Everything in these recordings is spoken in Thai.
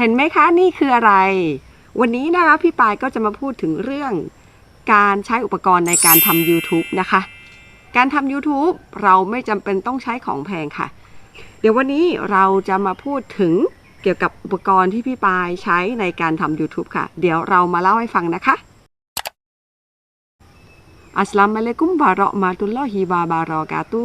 เห็นไหมคะนี่คืออะไร วันนี้นะคะพี่ปายก็จะมาพูดถึงเรื่อง การใช้อุปกรณ์ในการทำ YouTube นะคะ การทำ YouTube เราไม่จำเป็นต้องใช้ของแพงค่ะ เดี๋ยววันนี้เราจะมาพูดถึงเกี่ยวกับอุปกรณ์ที่พี่ปายใช้ในการทำ YouTube ค่ะ เดี๋ยวเรามาเล่าให้ฟังนะคะอัสลามุอะลัยกุมบาระมาตุลลอฮิวาบารอกาตู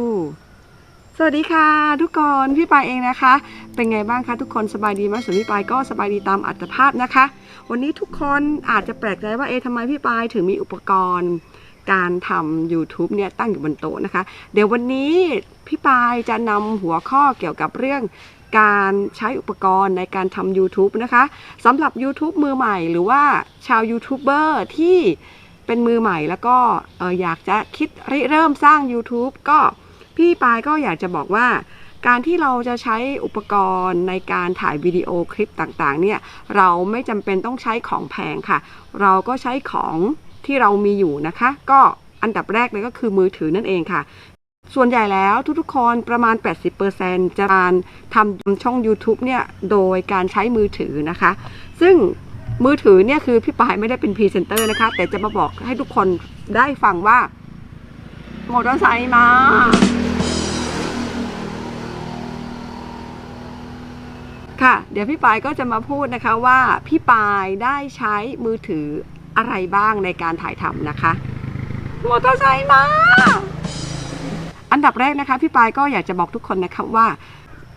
สวัสดีค่ะทุกคนพี่ปายเองนะคะ เป็นไงบ้างคะทุกคนสบายดีไหมส่วนพี่ปายก็สบายดีตามอัตภาพนะคะ วันนี้ทุกคนอาจจะแปลกใจว่าเอ๊ะทำไมพี่ปายถึงมีอุปกรณ์ การทำ YouTube เนี่ยตั้งอยู่บนโต๊ะนะคะ เดี๋ยววันนี้พี่ปายจะนำหัวข้อเกี่ยวกับเรื่องการใช้อุปกรณ์ในการทำ YouTube นะคะสำหรับ YouTube มือใหม่ หรือว่าชาวยูทูบเบอร์ที่เป็นมือใหม่แล้วก็เอ่ออยากจะคิดริเริ่มสร้าง YouTube ก็ พี่ปายก็อยากจะบอกว่า การที่เราจะใช้อุปกรณ์ในการถ่ายวิดีโอคลิปต่างๆเนี่ยเราไม่จำเป็นต้องใช้ของแพงค่ะ เราก็ใช้ของที่เรามีอยู่นะคะ ก็อันดับแรกเลยก็คือมือถือนั่นเองค่ะ ส่วนใหญ่แล้วทุกๆคนประมาณ 80%จะการทำช่อง YouTube เนี่ยโดยการใช้มือถือนะคะ ซึ่งมือถือเนี่ยคือพี่ปายไม่ได้เป็นพรีเซนเตอร์นะคะ แต่จะมาบอกให้ทุกคนได้ฟังว่ามอเตอร์ไซค์มา ค่ะ เดี๋ยวพี่ปายก็จะมาพูดนะคะว่าพี่ปายได้ใช้มือถืออะไรบ้างในการถ่ายทำนะคะมอเตอร์ไซค์มา อันดับแรกนะคะ พี่ปายก็อยากจะบอกทุกคนนะคะว่า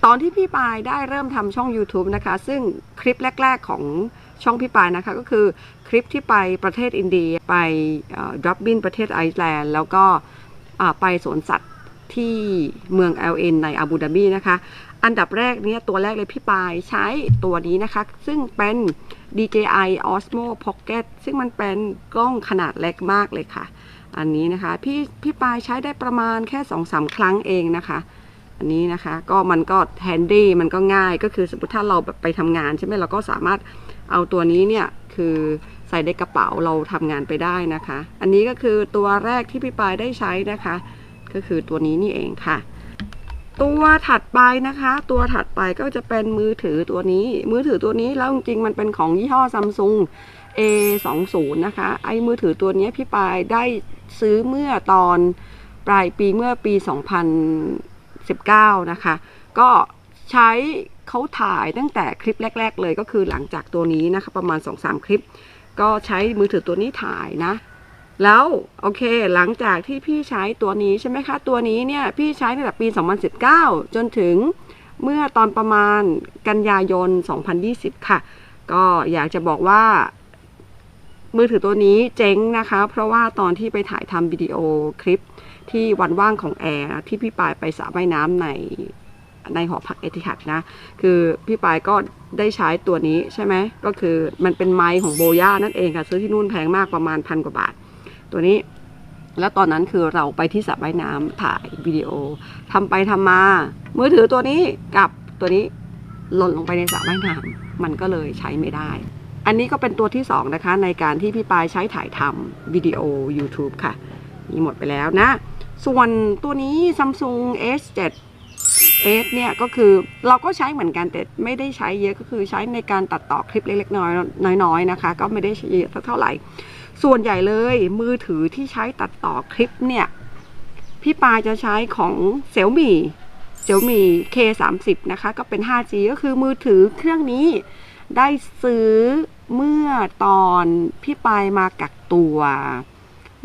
ตอนที่พี่ปายได้เริ่มทำช่อง YouTube นะคะ ซึ่งคลิปแรก ๆของช่องพี่ปายนะคะก็คือคลิปที่ไปประเทศอินเดีย ไปดรับบินประเทศไอซ์แลนด์ แล้วก็ไปสวนสัตว์ ที่เมือง LN ในอาบูดาบีนะคะ อันดับแรกเนี่ยตัวแรกเลยพี่ปายใช้ตัวนี้นะคะ ซึ่งเป็น DJI Osmo Pocket ซึ่งมันเป็นกล้องขนาดเล็กมากเลยค่ะ อันนี้นะคะพี่พี่ปายใช้ได้ประมาณแค่2องสาครั้งเองนะคะ อันนี้นะคะก็มันก็แฮนดี้มันก็ง่ายก็คือสมมติถ้าเราแบบไปทำงานใช่ไหมเราก็สามารถเอาตัวนี้เนี่ยคือใส่ในกระเป๋าเราทำงานไปได้นะคะ อันนี้ก็คือตัวแรกที่พี่ปายได้ใช้นะคะ ก็คือตัวนี้นี่เองค่ะ ตัวถัดไปนะคะ ตัวถัดไปก็จะเป็นมือถือตัวนี้ มือถือตัวนี้แล้วจริงๆมันเป็นของยี่ห้อซัมซุง A20 นะคะ ไอ้มือถือตัวนี้พี่ปายได้ซื้อเมื่อตอนปลายปีเมื่อปี 2019 นะคะ ก็ใช้เขาถ่ายตั้งแต่คลิปแรก ๆ เลยก็คือหลังจากตัวนี้นะคะ ประมาณ 2-3 คลิป ก็ใช้มือถือตัวนี้ถ่ายนะ แล้วโอเค หลังจากที่พี่ใช้ตัวนี้ใช่ไหมคะ ตัวนี้เนี่ยพี่ใช้ตั้งแต่ปี 2019 จนถึงเมื่อตอนประมาณกันยายน 2020 ค่ะ ก็อยากจะบอกว่า มือถือตัวนี้เจ๊งนะคะ เพราะว่าตอนที่ไปถ่ายทำวิดีโอคลิปที่วันว่างของแอร์ที่พี่ปายไปสระว่ายน้ำในในหอพักเอติฮัดนะ คือพี่ปายก็ได้ใช้ตัวนี้ใช่ไหม ก็คือมันเป็นไม้ของโบย่านั่นเองค่ะ ซื้อที่นู่นแพงมากประมาณพันกว่าบาท ตัวนี้ แล้วตอนนั้นคือเราไปที่สระว่ายน้ำถ่ายวิดีโอทำไปทำมา มือถือตัวนี้กับตัวนี้หล่นลงไปในสระว่ายน้ำมันก็เลยใช้ไม่ได้ อันนี้ก็เป็นตัวที่ 2 นะคะ ในการที่พี่ปายใช้ถ่ายทำวิดีโอ YouTube ค่ะ นี่หมดไปแล้วนะ ส่วนตัวนี้ Samsung S7 S เนี่ยก็คือเราก็ใช้เหมือนกันแต่ไม่ได้ใช้เยอะก็คือใช้ในการตัดต่อคลิปเล็กๆน้อยๆน้อยๆนะคะ ก็ไม่ได้ใช้เยอะเท่าไหร่ ส่วนใหญ่เลยมือถือที่ใช้ตัดต่อคลิปเนี่ย พี่ปาจะใช้ของเซี่ยมี่เซี่ยมี่ K30 นะคะ ก็เป็น 5G ก็คือมือถือเครื่องนี้ได้ซื้อเมื่อตอนพี่ปายมากักตัว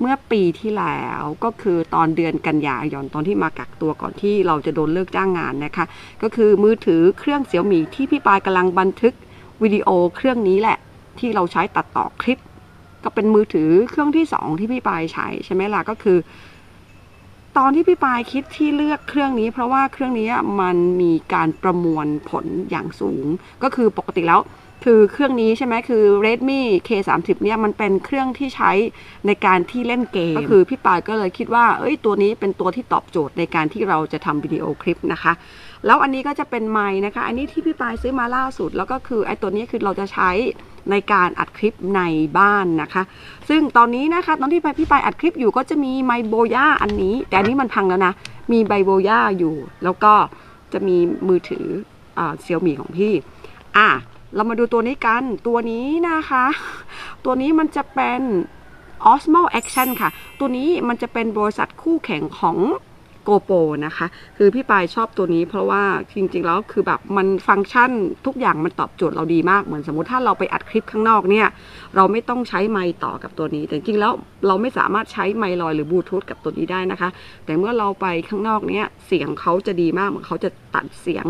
เมื่อปีที่แล้วก็คือตอนเดือนกันยายนตอนที่มากักตัวก่อนที่เราจะโดนเลิกจ้างงานนะคะ ก็คือมือถือเครื่องเสี่ยวมี่ที่พี่ปายกำลังบันทึกวิดีโอเครื่องนี้แหละ ที่เราใช้ตัดต่อคลิป ก็เป็นมือถือเครื่องที่สองที่พี่ปายใช้ใช่ไหมล่ะก็คือ ตอนที่พี่ปายคิดที่เลือกเครื่องนี้ เพราะว่าเครื่องนี้มันมีการประมวลผลอย่างสูง ก็คือปกติแล้วคือเครื่องนี้ใช่ไหมคือ Redmi K30 เนี่ยมันเป็นเครื่องที่ใช้ในการที่เล่นเกม ก็คือพี่ปายก็เลยคิดว่า เอ้ยตัวนี้เป็นตัวที่ตอบโจทย์ในการที่เราจะทำวิดีโอคลิปนะคะ แล้วอันนี้ก็จะเป็นไมค์นะคะ อันนี้ที่พี่ปายซื้อมาล่าสุด แล้วก็คือไอ้ตัวนี้คือเราจะใช้ ในการอัดคลิปในบ้านนะคะ ซึ่งตอนนี้นะคะ ตอนที่พี่ปายอัดคลิปอยู่ก็จะมีไมโบย่าอันนี้ แต่อันนี้มันพังแล้วนะ มีไบโบย่าอยู่ แล้วก็จะมีมือถือเซี่ยมี่ของพี่ อะ เรามาดูตัวนี้กัน ตัวนี้นะคะ ตัวนี้มันจะเป็น Osmo Action ค่ะ ตัวนี้มันจะเป็นบริษัทคู่แข่งของ GoPro นะคะ คือพี่ปายชอบตัวนี้เพราะว่าจริงๆแล้วคือแบบมันฟังก์ชันทุกอย่างมันตอบโจทย์เราดีมาก เหมือนสมมติถ้าเราไปอัดคลิปข้างนอกเนี่ย เราไม่ต้องใช้ไมค์ต่อกับตัวนี้ แต่จริงๆแล้วเราไม่สามารถใช้ไมค์ลอยหรือบลูทูธกับตัวนี้ได้นะคะ แต่เมื่อเราไปข้างนอกเนี่ยเสียงเขาจะดีมากเหมือนเขาจะตัดเสียง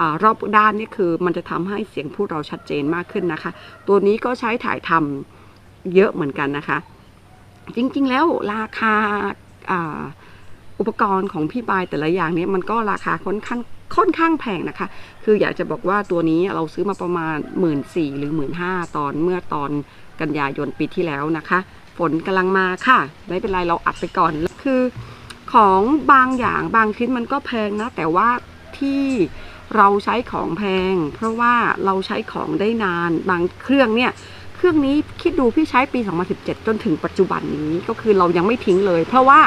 อรอบด้านนี่คือมันจะทำให้เสียงพูดเราชัดเจนมากขึ้นนะคะ ตัวนี้ก็ใช้ถ่ายทำเยอะเหมือนกันนะคะ จริงๆแล้วราคา อุปกรณ์ของพี่ปายแต่ละอย่างนี้มันก็ราคาค่อนข้างค่อนข้างแพงนะคะ คืออยากจะบอกว่าตัวนี้เราซื้อมาประมาณ 1 4ื่นหรือ 1 5ื่นตอนเมื่อตอนกันยายนปีที่แล้วนะคะ ฝนกำลังมาค่ะ ไม่เป็นไรเราอัดไปก่อนคือของบางอย่างบางชิ้นมันก็แพงนะ แต่ว่าที่เราใช้ของแพง เพราะว่าเราใช้ของได้นานบางเครื่องเนี่ยเครื่องนี้คิดดูพี่ใช้ปี 2017 จนถึงปัจจุบันนี้ก็คือเรายังไม่ทิ้งเลย เพราะว่า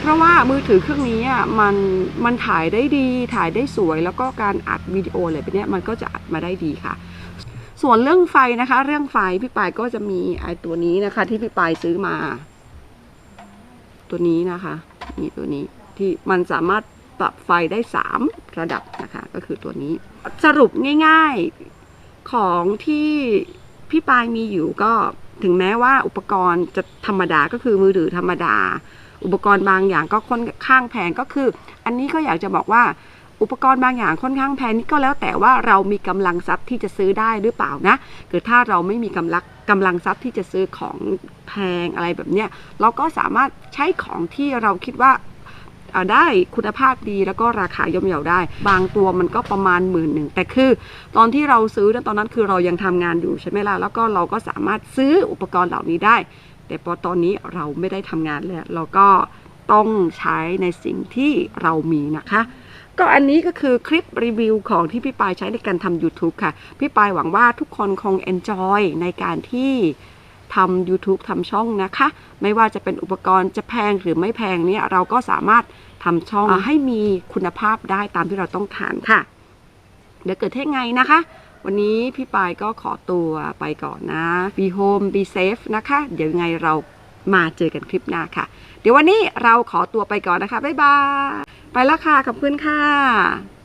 เพราะว่ามือถือเครื่องนี้อะมันมันถ่ายได้ดีถ่ายได้สวย แล้วก็การอัดวิดีโออะไรแบบนี้มันก็จะอัดมาได้ดีค่ะ ส่วนเรื่องไฟนะคะ เรื่องไฟพี่ปายก็จะมีไอตัวนี้นะคะ ที่พี่ปายซื้อมา ตัวนี้นะคะนี่ตัวนี้ที่มันสามารถปรับไฟได้ 3 ระดับนะคะ ก็คือตัวนี้ สรุปง่ายๆของที่พี่ปายมีอยู่ก็ถึงแม้ว่าอุปกรณ์จะธรรมดาก็คือมือถือธรรมดา อุปกรณ์บางอย่างก็ค่อนข้างแพงก็คือ อันนี้ก็อยากจะบอกว่าอุปกรณ์บางอย่างค่อนข้างแพงนี่ก็แล้วแต่ว่าเรามีกำลังทรัพย์ที่จะซื้อได้หรือเปล่านะคือถ้าเราไม่มีกำลังกำลังทรัพย์ที่จะซื้อของแพงอะไรแบบเนี้ยเราก็สามารถใช้ของที่เราคิดว่าได้คุณภาพดีแล้วก็ราคาย่อมเยาได้ บางตัวมันก็ประมาณหมื่นหนึ่งแต่คือ ตอนที่เราซื้อตอนนั้นคือเรายังทำงานอยู่ใช่ไหมล่ะแล้วก็เราก็สามารถซื้ออุปกรณ์เหล่านี้ได้ แต่พอตอนนี้เราไม่ได้ทำงานแล้ว เราก็ต้องใช้ในสิ่งที่เรามีนะคะ ก็อันนี้ก็คือคลิปรีวิวของที่พี่ปายใช้ในการทำ YouTube ค่ะ พี่ปายหวังว่าทุกคนคง enjoy ในการที่ทำ YouTube ทำช่องนะคะ ไม่ว่าจะเป็นอุปกรณ์จะแพงหรือไม่แพงเนี่ยเราก็สามารถทำช่องให้มีคุณภาพได้ตามที่เราต้องการค่ะ เดี๋ยวเกิดเท่ไงนะคะ วันนี้พี่ปายก็ขอตัวไปก่อนนะ be home be safe นะคะ เดี๋ยวยังไงเรามาเจอกันคลิปหน้าค่ะ เดี๋ยววันนี้เราขอตัวไปก่อนนะคะ บ๊ายบาย ไปแล้วค่ะ ขอบคุณค่ะ